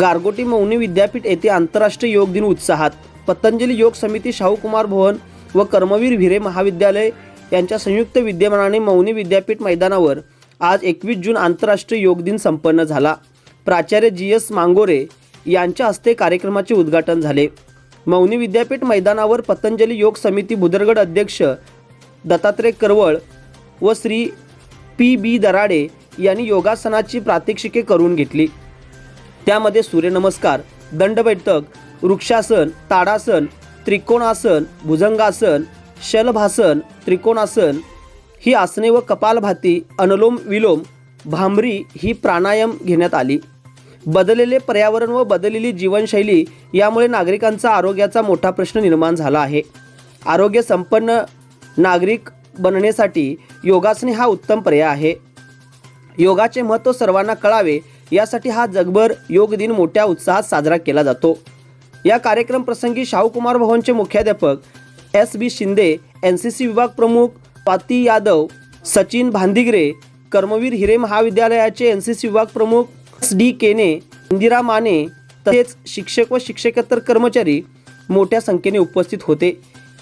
गारगोटी मौनी विद्यापीठ येथे आंतरराष्ट्रीय योग दिन उत्साहात. पतंजली योग समिती शाहूकुमार भवन व कर्मवीर भिरे महाविद्यालय यांच्या संयुक्त विद्यमानाने मौनी विद्यापीठ मैदानावर आज एकवीस जून आंतरराष्ट्रीय योग दिन संपन्न झाला. प्राचार्य जी एस मांगोरे यांच्या हस्ते कार्यक्रमाचे उद्घाटन झाले. मौनी विद्यापीठ मैदानावर पतंजली योग समिती बुदरगड अध्यक्ष दत्तात्रय करवळ व श्री पी बी दराडे यांनी योगासनाची प्रात्यक्षिके करून घेतली. त्यामध्ये सूर्यनमस्कार दंडबैठक वृक्षासन ताडासन त्रिकोणासन भुजंगासन शलभासन त्रिकोणासन ही आसने व कपालभाती अनुलोम विलोम भांबरी ही प्राणायाम घेण्यात आली. बदललेले पर्यावरण व बदललेली जीवनशैली यामुळे नागरिकांचा आरोग्याचा मोठा प्रश्न निर्माण झाला आहे. आरोग्य संपन्न नागरिक बनण्यासाठी योगासने हा उत्तम पर्याय आहे. योगाचे महत्त्व सर्वांना कळावे यासाठी हा जगभर योग दिन मोठ्या उत्साहात साजरा केला जातो. या कार्यक्रम प्रसंगी शाहूकुमार भवनचे मुख्याध्यापक S B Shinde N C C विभाग प्रमुख स्वाती यादव सचिन भांदिगरे कर्मवीर हिरे महाविद्यालयाचे एन सी सी विभाग प्रमुख एस डी केने इंदिरा माने तसेच शिक्षक व शिक्षकेतर कर्मचारी मोठ्या संख्येने उपस्थित होते.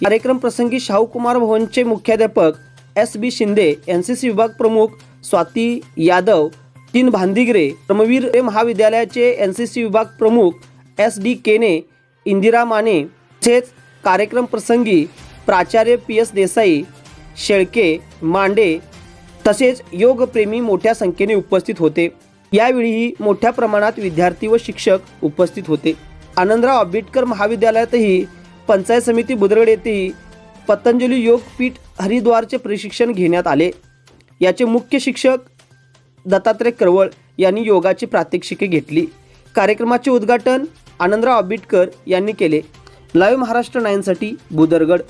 कार्यक्रम प्रसंगी शाहूकुमार भवनचे मुख्याध्यापक S B Shinde N C C विभाग प्रमुख स्वाती यादव तीन भांदिगरे क्रमवीर महाविद्यालयाचे एन सी सी विभाग प्रमुख एस डी केने इंदिरा माने तसेच कार्यक्रम प्रसंगी प्राचार्य पी एस देसाई शेळके मांडे तसेच योगप्रेमी मोठ्या संख्येने उपस्थित होते. यावेळीही मोठ्या प्रमाणात विद्यार्थी व शिक्षक उपस्थित होते. आनंदराव आंबेडकर महाविद्यालयातही पंचायत समिती बुदरगड येथेही पतंजली योगपीठ हरिद्वारचे प्रशिक्षण घेण्यात आले. याचे मुख्य शिक्षक दत्तात्रय करवळ यांनी योगाची प्रात्यक्षिके घेतली. कार्यक्रमाचे उद्घाटन आनंदराव आंबेडकर यांनी केले. लाईव्ह महाराष्ट्र नाईनसाठी बुदरगड.